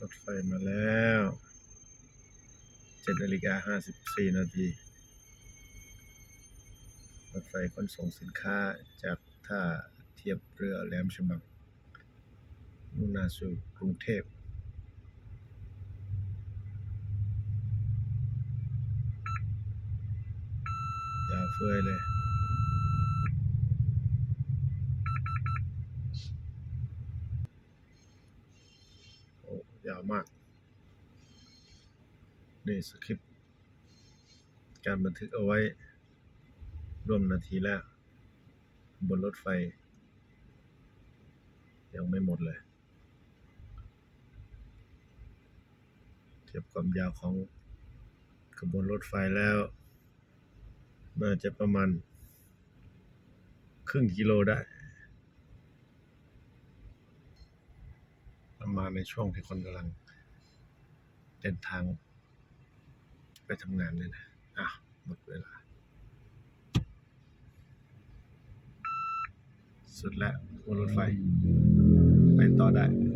รถไฟมาแล้วเจ็ดนาฬิกาห้าสิบสี่นาทีรถไฟขนส่งสินค้าจากท่าเทียบเรือแหลมฉบังมุ่งหน้าสู่กรุงเทพยาวเฟื่อยเลย โอ้ ยาวมาก นี่สคริปต์การบันทึกเอาไว้ ร่วมนาทีแล้วบนรถไฟ ยังไม่หมดเลย เทียบความยาวของขบวนรถไฟแล้ว น่าจะประมาณ ครึ่งกิโลได้ ประ มาในช่วงที่คนกำลังเดินทาง ไปทำงานเลยนะอะหมดเวลา สุดแล้วบนรถไฟ ไปต่อได้